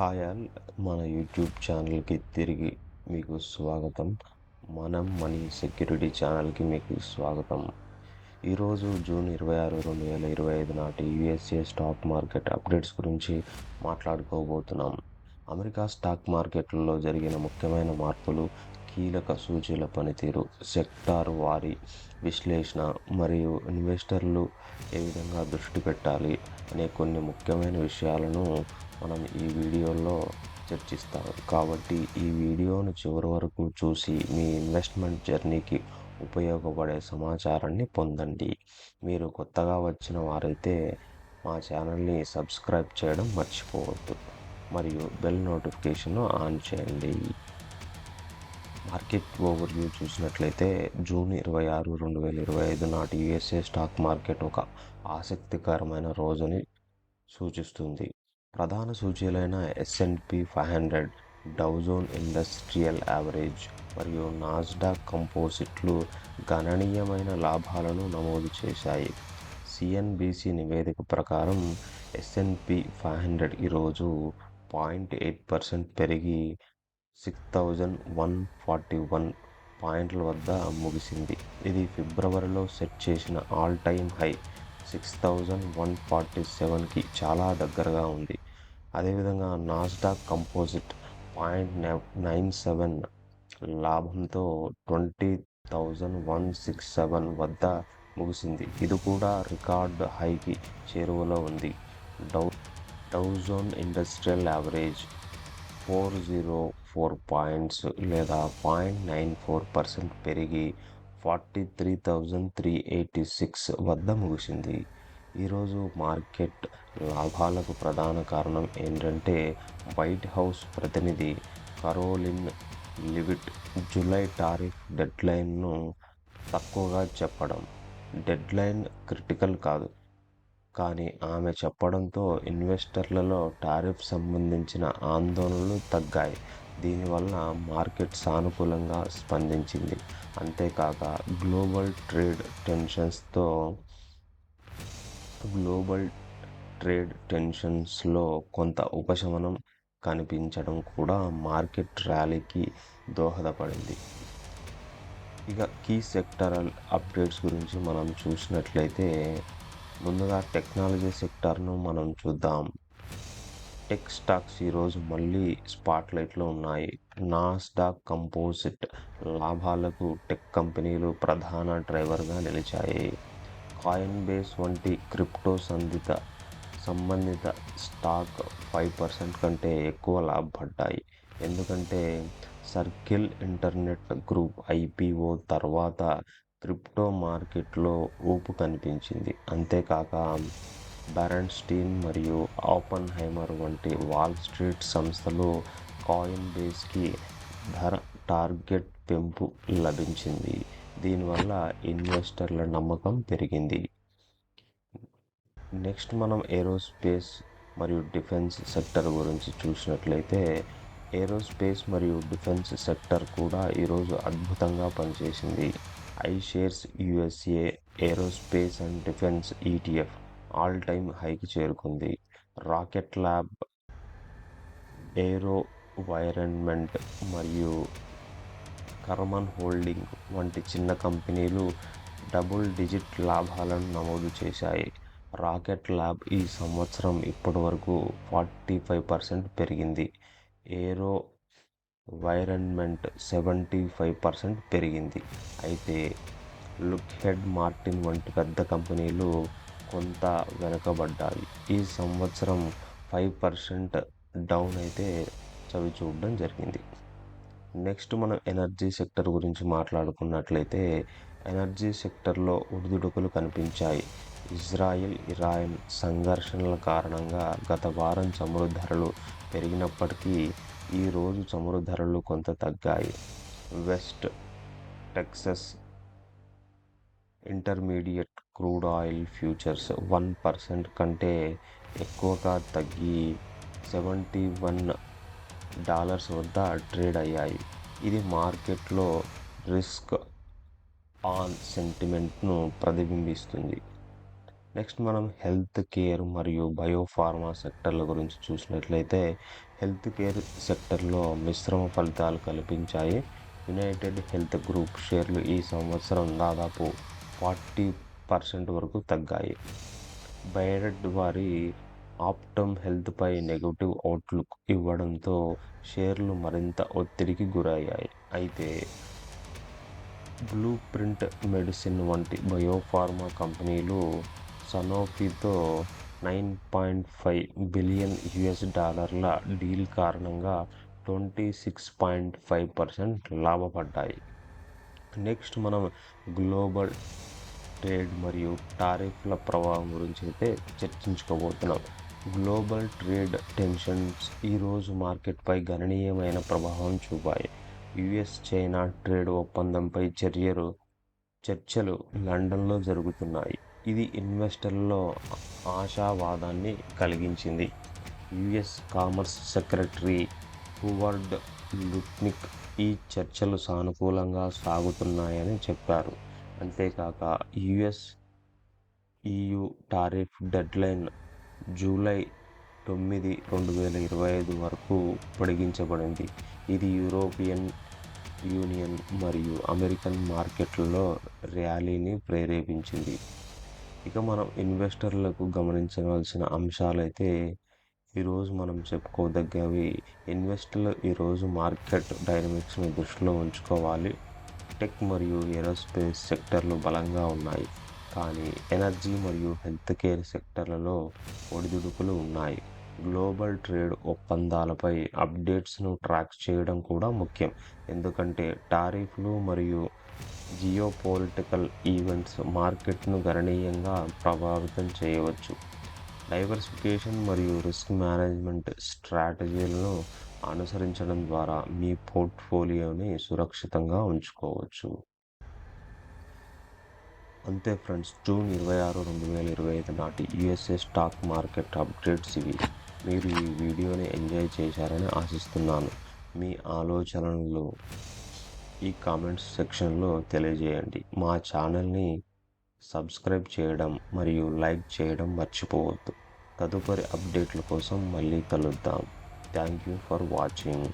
Hi all మన YouTube ఛానల్కి తిరిగి మీకు స్వాగతం. మనం మనీ సెక్యూరిటీ ఛానల్కి మీకు స్వాగతం. ఈరోజు జూన్ ఇరవై ఆరు రెండు వేల ఇరవై ఐదు నాటి యుఎస్ఏ స్టాక్ మార్కెట్ అప్డేట్స్ గురించి మాట్లాడుకోబోతున్నాం. అమెరికా స్టాక్ మార్కెట్లలో జరిగిన ముఖ్యమైన మార్పులు కీలక సూచీల పనితీరు సెక్టార్ వారి విశ్లేషణ మరియు ఇన్వెస్టర్లు ఏ విధంగా దృష్టి పెట్టాలి అనే కొన్ని ముఖ్యమైన విషయాలను మనం ఈ వీడియోలో చర్చిస్తాం. కాబట్టి ఈ వీడియోను చివరి వరకు చూసి మీ ఇన్వెస్ట్మెంట్ జర్నీకి ఉపయోగపడే సమాచారాన్ని పొందండి. మీరు కొత్తగా వచ్చిన వారైతే మా ఛానల్ని సబ్స్క్రైబ్ చేయడం మర్చిపోవద్దు. మరియు బెల్ నోటిఫికేషన్ ఆన్ చేయండి. మార్కెట్ ఓవర్వ్యూ చూసినట్లయితే జూన్ ఇరవై ఆరు రెండు వేల ఇరవై ఐదు నాటి యుఎస్ఏ స్టాక్ మార్కెట్ ఒక ఆసక్తికరమైన రోజుని సూచిస్తుంది. ప్రధాన సూచీలైన S and P five hundred Dow Jones industrial average మరియు నాస్డాక్ కంపోజిట్లు గణనీయమైన లాభాలను నమోదు చేశాయి. సిఎన్బిసి నివేదిక ప్రకారం S and P five hundred ఈరోజు పాయింట్ ఎయిట్ పర్సెంట్ పెరిగి six thousand one forty one పాయింట్ల వద్ద ముగిసింది. ఇది ఫిబ్రవరిలో సెట్ చేసిన all time high six thousand one forty సెవెన్కి చాలా దగ్గరగా ఉంది. అదేవిధంగా Nasdaq composite point nine seven లాభంతో twenty thousand one six seven వద్ద ముగిసింది. ఇది కూడా రికార్డ్ హైకి చేరువలో ఉంది. Dow Dow Jones industrial average four zero four points లేదా పాయింట్ నైన్ ఫోర్ పర్సెంట్ పెరిగి forty three thousand three eighty six వద్ద ముగిసింది. ఈరోజు మార్కెట్ లాభాలకు ప్రధాన కారణం ఏంటంటే వైట్ హౌస్ ప్రతినిధి కరోలిన్ లివిట్ జూలై టారిఫ్ డెడ్లైన్ను తక్కువగా చెప్పడం. డెడ్లైన్ క్రిటికల్ కాదు కానీ ఆమె చెప్పడంతో ఇన్వెస్టర్లలో టారిఫ్ సంబంధించిన ఆందోళనలు తగ్గాయి. దీనివల్ల మార్కెట్ సానుకూలంగా స్పందించింది. అంతేకాక గ్లోబల్ ట్రేడ్ టెన్షన్స్తో గ్లోబల్ ట్రేడ్ టెన్షన్స్లో కొంత ఉపశమనం కనిపించడం కూడా మార్కెట్ ర్యాలీకి దోహదపడింది. ఇక కీ సెక్టరల్ అప్డేట్స్ గురించి మనం చూసినట్లయితే ముందుగా టెక్నాలజీ సెక్టార్ను మనం చూద్దాం. టెక్ స్టాక్స్ ఈరోజు మళ్ళీ స్పాట్లైట్లో ఉన్నాయి. నాస్డాక్ కంపోజిట్ లాభాలకు టెక్ కంపెనీలు ప్రధాన డ్రైవర్గా నిలిచాయి. కాయిన్ బేస్ వంటి క్రిప్టో సంధిత సంబంధిత స్టాక్ ఫైవ్ పర్సెంట్ కంటే ఎక్కువ లాభపడ్డాయి. ఎందుకంటే సర్కిల్ ఇంటర్నెట్ గ్రూప్ ఐపీఓ తర్వాత క్రిప్టో మార్కెట్లో ఊపు కనిపించింది. అంతేకాక బెరన్స్టీన్ మరియు ఓపెన్ హైమర్ వంటి వాల్ స్ట్రీట్ సంస్థలు కాయిన్ బేస్కి ధర టార్గెట్ పెంపు లభించింది. దీనివల్ల ఇన్వెస్టర్ల నమ్మకం పెరిగింది. నెక్స్ట్ మనం ఏరోస్పేస్ మరియు డిఫెన్స్ సెక్టర్ గురించి చూసినట్లయితే ఏరోస్పేస్ మరియు డిఫెన్స్ సెక్టర్ కూడా ఈరోజు అద్భుతంగా పనిచేసింది. IShares USA aerospace and defense ETF all time హైకి చేరుకుంది. రాకెట్ ల్యాబ్ ఏరో వైరన్మెంట్ మరియు కర్మన్ హోల్డింగ్ వంటి చిన్న కంపెనీలు డబుల్ డిజిట్ లాభాలను నమోదు చేశాయి. రాకెట్ ల్యాబ్ ఈ సంవత్సరం ఇప్పటి వరకు ఫార్టీ ఫైవ్ పర్సెంట్ పెరిగింది. ఏరో వైరన్మెంట్ సెవెంటీ ఫైవ్ పర్సెంట్ పెరిగింది. అయితే లుక్ హెడ్ మార్టిన్ వంటి పెద్ద కంపెనీలు కొంత వెనుకబడ్డాయి. ఈ సంవత్సరం ఫైవ్ పర్సెంట్ డౌన్ అయితే చవి చూడడం జరిగింది. నెక్స్ట్ మనం ఎనర్జీ సెక్టర్ గురించి మాట్లాడుకున్నట్లయితే ఎనర్జీ సెక్టర్లో ఉడిదుడుకులు కనిపించాయి. ఇజ్రాయిల్ ఇరాన్ సంఘర్షణల కారణంగా గత వారం చమురు ధరలు పెరిగినప్పటికీ ఈరోజు చమురు ధరలు కొంత తగ్గాయి. West Texas intermediate crude oil futures one percent కంటే ఎక్కువగా తగ్గి సెవెంటీ వన్ డాలర్స్ వద్ద ట్రేడ్ అయ్యాయి. ఇది మార్కెట్లో రిస్క్ ఆన్ సెంటిమెంట్ను ప్రతిబింబిస్తుంది. నెక్స్ట్ మనం హెల్త్ కేర్ మరియు బయోఫార్మా సెక్టర్ల గురించి చూసినట్లయితే హెల్త్ కేర్ సెక్టర్లో మిశ్రమ ఫలితాలు కల్పించాయి. యునైటెడ్ హెల్త్ గ్రూప్ షేర్లు ఈ సంవత్సరం దాదాపు ఫార్టీ పర్సెంట్ వరకు తగ్గాయి. బైరెడ్ వారి ఆప్టమ్ హెల్త్పై నెగటివ్ అవుట్లుక్ ఇవ్వడంతో షేర్లు మరింత ఒత్తిడికి గురయ్యాయి. అయితే బ్లూ ప్రింట్ మెడిసిన్ వంటి బయోఫార్మా కంపెనీలు సనోఫీతో nine point five billion US డాలర్ల డీల్ కారణంగా twenty six point five percent లాభపడ్డాయి. Next మనం గ్లోబల్ ట్రేడ్ మరియు టారిఫ్ల ప్రభావం గురించి అయితే చర్చించుకోబోతున్నాం. గ్లోబల్ ట్రేడ్ టెన్షన్స్ ఈరోజు మార్కెట్పై గణనీయమైన ప్రభావం చూపాయి. యుఎస్ చైనా ట్రేడ్ ఒప్పందంపై చర్యలు చర్చలు లండన్లో జరుగుతున్నాయి. ఇది ఇన్వెస్టర్లలో ఆశావాదాన్ని కలిగించింది. US commerce secretary Howard Lutnick ఈ చర్చలు సానుకూలంగా సాగుతున్నాయని చెప్పారు. అంతేకాక US EU tariff deadline July తొమ్మిది రెండు వేల ఇరవై ఐదు వరకు పొడిగించబడింది. ఇది యూరోపియన్ యూనియన్ మరియు అమెరికన్ మార్కెట్లలో ర్యాలీని ప్రేరేపించింది. ఇక మనం ఇన్వెస్టర్లకు గమనించవలసిన అంశాలైతే ఈరోజు మనం చెప్పుకోదగ్గవి ఇన్వెస్టర్లు ఈరోజు మార్కెట్ డైనమిక్స్ని దృష్టిలో ఉంచుకోవాలి. టెక్ మరియు ఏరోస్పేస్ సెక్టర్లు బలంగా ఉన్నాయి. కానీ ఎనర్జీ మరియు హెల్త్ కేర్ సెక్టర్లలో ఒడిదుడుకులు ఉన్నాయి. గ్లోబల్ ట్రేడ్ ఒప్పందాలపై అప్డేట్స్ను ట్రాక్ చేయడం కూడా ముఖ్యం. ఎందుకంటే టారిఫ్లు మరియు జియోపోలిటికల్ ఈవెంట్స్ మార్కెట్ను గణనీయంగా ప్రభావితం చేయవచ్చు. డైవర్సిఫికేషన్ మరియు రిస్క్ మేనేజ్మెంట్ స్ట్రాటజీలను అనుసరించడం ద్వారా మీ పోర్ట్ఫోలియోని సురక్షితంగా ఉంచుకోవచ్చు. అంతే ఫ్రెండ్స్ జూన్ ఇరవై ఆరు రెండు వేల ఇరవై ఐదు నాటి యుఎస్ఏ స్టాక్ మార్కెట్ అప్డేట్స్ ఇవి. మీరు ఈ వీడియోని ఎంజాయ్ చేశారని ఆశిస్తున్నాను. మీ ఆలోచనలు ఈ కామెంట్స్ సెక్షన్లో తెలియజేయండి. మా ఛానల్ని సబ్స్క్రైబ్ చేయడం మరియు లైక్ చేయడం మర్చిపోవద్దు. తదుపరి అప్డేట్ల కోసం మళ్ళీ కలుద్దాం. Thank you for watching.